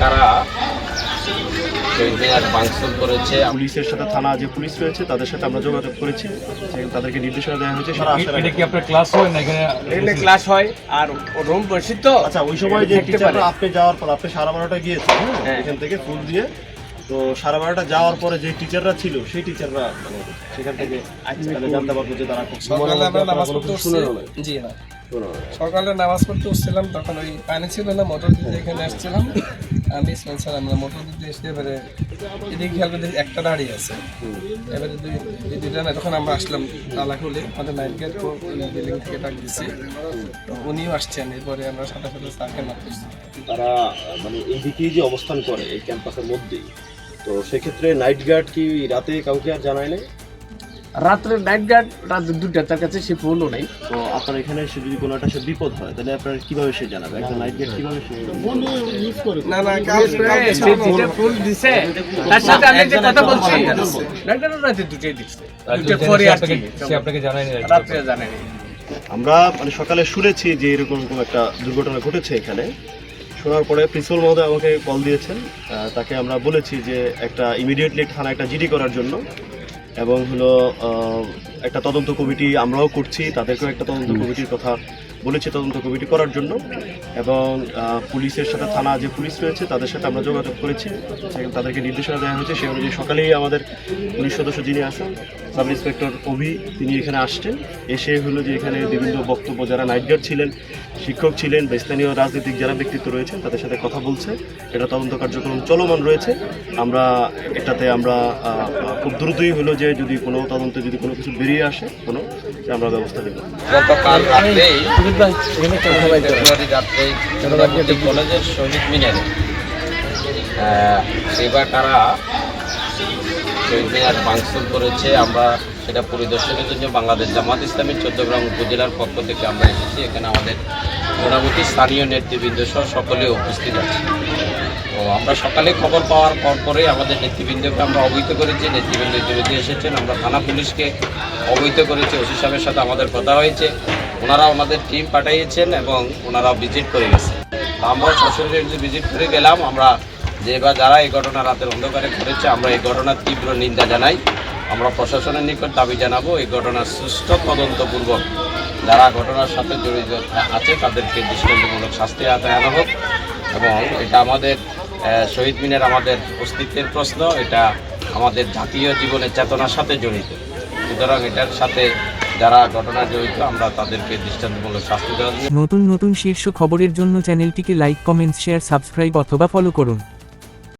কারা পুলিশের সাথে থানা যে পুলিশ রয়েছে তাদের সাথে আমরা যোগাযোগ করেছি। তাদেরকে নির্দেশনা দেওয়া হয়েছে সারা আসার এটা কি আপনার ক্লাস হয় না এখানে? এখানে ক্লাস হয় আর রুম বসি তো আচ্ছা ওই সময় যে টিচাররা। আপনি যাওয়ার পর আপনি সাড়ে বারোটা গিয়েছেন হ্যাঁ? হ্যাঁ। এখান থেকে ফুল দিয়ে। তো সাড়ে বারোটা যাওয়ার পরে যে টিচাররা ছিল সেই টিচাররা মানে সেখান থেকে জানতে পারব যে তারা খুব সকালে না সকালে নামাজ পড়তে উঠছিলাম তখন ওই পানি ছিল না মোটর দিতে এখানে আসছিলাম। আমি স্পেন্সার আমরা মোটর দিতে এসে এবারে এদিকে খেয়াল করে একটা দাঁড়িয়ে আছে। এবারে দুই দুইটা না তখন আমরা আসলাম তালা খুলে আমাদের নাইট গেট বিল্ডিং থেকে ডাক দিচ্ছি উনিও আসছেন এরপরে আমরা সাথে সাথে স্যারকে মারতেছি তারা মানে এই দিকেই যে অবস্থান করে এই ক্যাম্পাসের মধ্যেই তো সেক্ষেত্রে নাইট গার্ড কি রাতে কাউকে আর জানায় নাই? রাত্রে নাইট গার্ড রাত দুটা তার কাছে সে ফোনও নাই। তো আপনার এখানে সে যদি কোনো একটা সে বিপদ হয় তাহলে আপনার কীভাবে সে জানাবে? একজন নাইট গার্ড কীভাবে সে না না কাল- কালকে সে যেটা ফোন দিছে। তার সাথে আমি যে কথা বলছি নাইট গার্ড রাতে দুটোই দিচ্ছে দুটোর পরে আর কি সে আপনাকে জানায়নি। রাত্রে জানেনি আমরা মানে সকালে শুনেছি যে এরকম কোনো একটা দুর্ঘটনা ঘটেছে এখানে। শোনার পরে প্রিন্সিপাল মহোদয় আমাকে কল দিয়েছেন। তাকে আমরা বলেছি যে একটা ইমিডিয়েটলি থানা একটা জিডি করার জন্য। এবং হলো একটা তদন্ত কমিটি আমরাও করছি তাদেরকেও একটা তদন্ত কমিটির কথা বলেছি তদন্ত কমিটি করার জন্য। এবং পুলিশের সাথে থানা যে পুলিশ রয়েছে তাদের সাথে আমরা যোগাযোগ করেছি। তাদেরকে নির্দেশনা দেওয়া হয়েছে সেই অনুযায়ী সকালেই আমাদের পুলিশ সদস্য যিনি আসেন সাব ইন্সপেক্টর অভি তিনি এখানে আসছেন। এসে হলো যে এখানে বিভিন্ন বক্তব্য যারা নাইট গার্ড ছিলেন শিক্ষক ছিলেন বা স্থানীয় রাজনৈতিক যারা ব্যক্তিত্ব রয়েছেন তাদের সাথে কথা বলছে। এটা তদন্ত কার্যক্রম চলমান রয়েছে। আমরা এটাতে আমরা খুব দ্রুতই হলো যে যদি কোনো তদন্তে যদি কোনো কিছু বেরিয়ে আসে কোনো আমরা ব্যবস্থা নেব গতকাল রাত্রেই ফেব্রুয়ারি রাত্রেই চন্দ্রবর্তী কলেজের শহীদ মিনারে আহ, সেবা কারা শহীদ মিনার ভাঙচুর করেছে। আমরা সেটা পরিদর্শনের জন্য বাংলাদেশ জামাত ইসলামী চট্টগ্রাম উপজেলার পক্ষ থেকে আমরা এসেছি। এখানে আমাদের মোটামুটি স্থানীয় নেতৃবৃন্দ সহ সকলে উপস্থিত আছে তো আমরা সকালে খবর পাওয়ার পর পরে আমাদের নেতৃবৃন্দকে আমরা অবহিত করেছি। নেতৃবৃন্দ ইতিমধ্যে এসেছেন। আমরা থানা পুলিশকে অবহিত করেছি। ওসি সাহেবের সাথে আমাদের কথা হয়েছে। ওনারা ওনাদের টিম পাঠিয়েছেন এবং ওনারা ভিজিট করে গেছে। আমরা সশরীরে ভিজিট করে গেলাম, আমরা যে বা যারা এই ঘটনা রাতের অন্ধকারে ঘটেছে, আমরা এই ঘটনার তীব্র নিন্দা জানাই। আমরা প্রশাসনের নিকট দাবি জানাব, এই ঘটনার সুষ্ঠু তদন্তপূর্বক যারা ঘটনার সাথে জড়িত আছে, তাদেরকে দৃষ্টান্তমূলক শাস্তি আদায় হোক এবং এটা আমাদের শহীদ মিনার আমাদের অস্তিত্বের প্রশ্ন, এটা আমাদের জাতীয় জীবনের চেতনার সাথে জড়িত। সুতরাং এটার সাথে যারা ঘটনা জড়িত, আমরা তাদেরকে দৃষ্টান্তমূলক শাস্তি দেওয়া নতুন নতুন শীর্ষ খবরের জন্য চ্যানেলটিকে লাইক, কমেন্ট, শেয়ার, সাবস্ক্রাইব অথবা ফলো করুন।